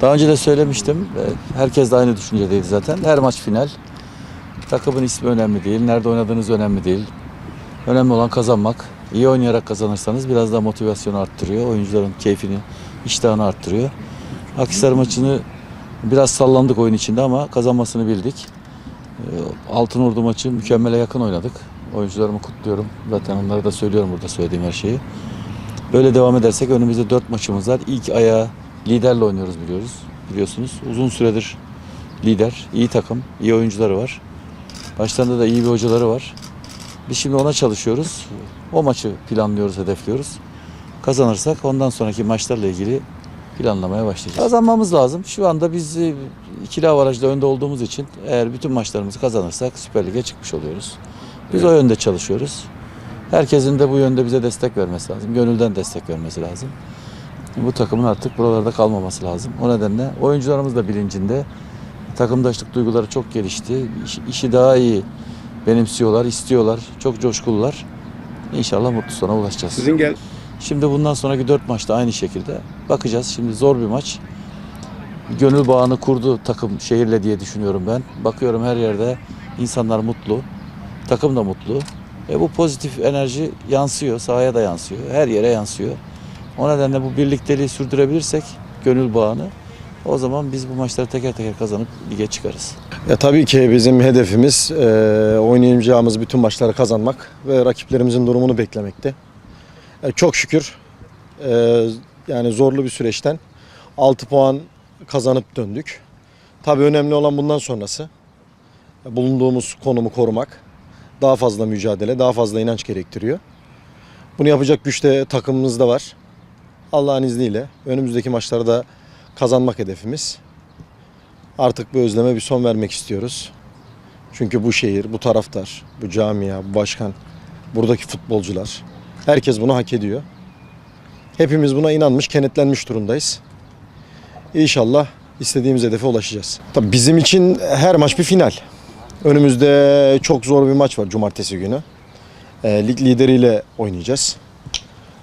Daha önce de söylemiştim. Herkes de aynı düşüncedeydi zaten. Her maç final. Takımın ismi önemli değil. Nerede oynadığınız önemli değil. Önemli olan kazanmak. İyi oynayarak kazanırsanız biraz daha motivasyonu arttırıyor. Oyuncuların keyfini, iştahını arttırıyor. Akhisar maçını biraz sallandık oyun içinde ama kazanmasını bildik. E, Altınordu maçı mükemmele yakın oynadık. Oyuncularımı kutluyorum. Zaten onlara da söylüyorum burada söylediğim her şeyi. Böyle devam edersek önümüzde dört maçımız var. İlk ayağı liderle oynuyoruz biliyoruz. Biliyorsunuz. Uzun süredir lider, iyi takım, iyi oyuncuları var. Başlarında da iyi bir hocaları var. Biz şimdi ona çalışıyoruz. O maçı planlıyoruz, hedefliyoruz. Kazanırsak ondan sonraki maçlarla ilgili planlamaya başlayacağız. Kazanmamız lazım. Şu anda biz e, ikili avarajda önde olduğumuz için eğer bütün maçlarımızı kazanırsak Süper Lig'e çıkmış oluyoruz. Biz o yönde çalışıyoruz. Herkesin de bu yönde bize destek vermesi lazım. Gönülden destek vermesi lazım. Bu takımın artık buralarda kalmaması lazım. O nedenle oyuncularımız da bilincinde. Takımdaşlık duyguları çok gelişti. İş- işi daha iyi benimsiyorlar, istiyorlar. Çok coşkulular. İnşallah mutlu sona ulaşacağız. Sizin gel Şimdi bundan sonraki dört maçta aynı şekilde bakacağız. Şimdi zor bir maç. Gönül bağını kurdu takım şehirle diye düşünüyorum ben. Bakıyorum her yerde insanlar mutlu. Takım da mutlu. E bu pozitif enerji yansıyor, sahaya da yansıyor. Her yere yansıyor. O nedenle bu birlikteliği sürdürebilirsek gönül bağını o zaman biz bu maçları teker teker kazanıp lige çıkarız. Ya tabii ki bizim hedefimiz e, oynayacağımız bütün maçları kazanmak ve rakiplerimizin durumunu beklemekti. E, çok şükür e, yani zorlu bir süreçten 6 puan kazanıp döndük. Tabii önemli olan bundan sonrası. Bulunduğumuz konumu korumak. Daha fazla mücadele, daha fazla inanç gerektiriyor. Bunu yapacak güç de takımımızda var. Allah'ın izniyle önümüzdeki maçlarda kazanmak hedefimiz. Artık bu özleme bir son vermek istiyoruz. Çünkü bu şehir, bu taraftar, bu camia, bu başkan, buradaki futbolcular herkes bunu hak ediyor. Hepimiz buna inanmış, kenetlenmiş durumdayız. İnşallah istediğimiz hedefe ulaşacağız. Tabii bizim için her maç bir final. Önümüzde çok zor bir maç var cumartesi günü. E, lig lideriyle oynayacağız.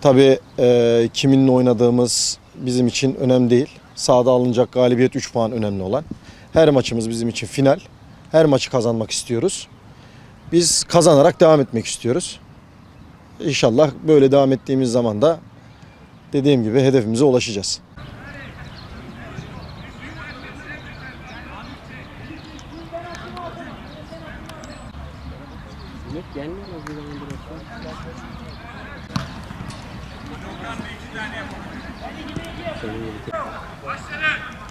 Tabii e, kiminle oynadığımız bizim için önemli değil. Sahada alınacak galibiyet 3 puan önemli olan. Her maçımız bizim için final. Her maçı kazanmak istiyoruz. Biz kazanarak devam etmek istiyoruz. İnşallah böyle devam ettiğimiz zaman da dediğim gibi hedefimize ulaşacağız. Millet gelmiyor mu bir zaman burası? Senin yeri. Başlayın.